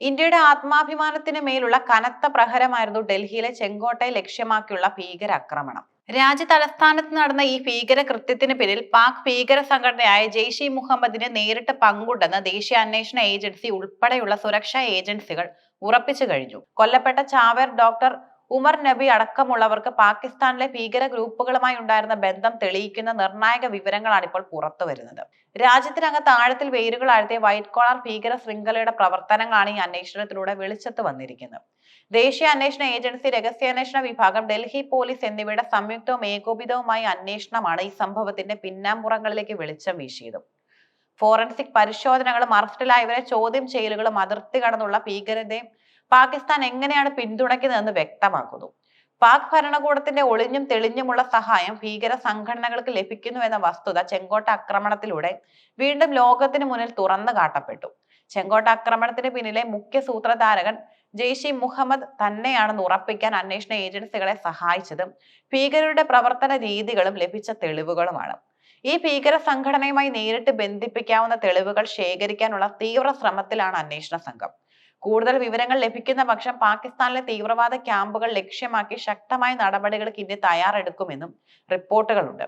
ഇന്ത്യയുടെ ആത്മാഭിമാനത്തിന് മേലുള്ള കനത്ത പ്രഹരമായിരുന്നു ഡൽഹിയിലെ ചെങ്കോട്ടയെ ലക്ഷ്യമാക്കിയുള്ള ഭീകരാക്രമണം. രാജ്യ തലസ്ഥാനത്ത് നടന്ന ഈ ഭീകര കൃത്യത്തിന് പിന്നിൽ പാക് ഭീകര സംഘടനയായ ജെയ്ഷെ മുഹമ്മദിന് നേരിട്ട് പങ്കുണ്ടെന്ന് ദേശീയ അന്വേഷണ ഏജൻസി ഉൾപ്പെടെയുള്ള സുരക്ഷാ ഏജൻസികൾ ഉറപ്പിച്ചു കഴിഞ്ഞു. കൊല്ലപ്പെട്ട ചാവേർ ഡോക്ടർ ഉമർ നബി അടക്കമുള്ളവർക്ക് പാകിസ്ഥാനിലെ ഭീകര ഗ്രൂപ്പുകളുമായി ഉണ്ടായിരുന്ന ബന്ധം തെളിയിക്കുന്ന നിർണായക വിവരങ്ങളാണ് ഇപ്പോൾ പുറത്തു വരുന്നത്. രാജ്യത്തിനകത്ത് ആഴത്തിൽ വേരുകൾ ആഴ്ത്തിയ വൈറ്റ് കോളർ ഭീകര ശൃംഖലയുടെ പ്രവർത്തനങ്ങളാണ് ഈ അന്വേഷണത്തിലൂടെ വെളിച്ചത്ത് വന്നിരിക്കുന്നത്. ദേശീയ അന്വേഷണ ഏജൻസി രഹസ്യാന്വേഷണ വിഭാഗം ഡൽഹി പോലീസ് എന്നിവയുടെ സംയുക്തവും ഏകോപിതവുമായ അന്വേഷണമാണ് ഈ സംഭവത്തിന്റെ പിന്നാമ്പുറങ്ങളിലേക്ക് വെളിച്ചം വീശിയത്. ഫോറൻസിക് പരിശോധനകളും അറസ്റ്റിലായവരെ ചോദ്യം ചെയ്യലുകളും അതിർത്തി കടന്നുള്ള ഭീകരതയും പാകിസ്ഥാൻ എങ്ങനെയാണ് പിന്തുണയ്ക്കുന്നതെന്ന് വ്യക്തമാക്കുന്നു. പാക് ഭരണകൂടത്തിന്റെ ഒളിഞ്ഞും തെളിഞ്ഞുമുള്ള സഹായം ഭീകര സംഘടനകൾക്ക് ലഭിക്കുന്നു എന്ന വസ്തുത ചെങ്കോട്ട ആക്രമണത്തിലൂടെ വീണ്ടും ലോകത്തിന് മുന്നിൽ തുറന്നു കാട്ടപ്പെട്ടു. ചെങ്കോട്ട ആക്രമണത്തിന് പിന്നിലെ മുഖ്യ സൂത്രധാരകൻ ജെയ്ഷി മുഹമ്മദ് തന്നെയാണെന്ന് ഉറപ്പിക്കാൻ അന്വേഷണ ഏജൻസികളെ സഹായിച്ചതും ഭീകരരുടെ പ്രവർത്തന രീതികളും ലഭിച്ച തെളിവുകളുമാണ്. ഈ ഭീകര സംഘടനയുമായി നേരിട്ട് ബന്ധിപ്പിക്കാവുന്ന തെളിവുകൾ ശേഖരിക്കാനുള്ള തീവ്ര ശ്രമത്തിലാണ് അന്വേഷണ സംഘം. കൂടുതൽ വിവരങ്ങൾ ലഭിക്കുന്ന പക്ഷം പാകിസ്ഥാനിലെ തീവ്രവാദ ക്യാമ്പുകൾ ലക്ഷ്യമാക്കി ശക്തമായ നടപടികൾക്ക് ഇന്ത്യ തയ്യാറെടുക്കുമെന്നും റിപ്പോർട്ടുകളുണ്ട്.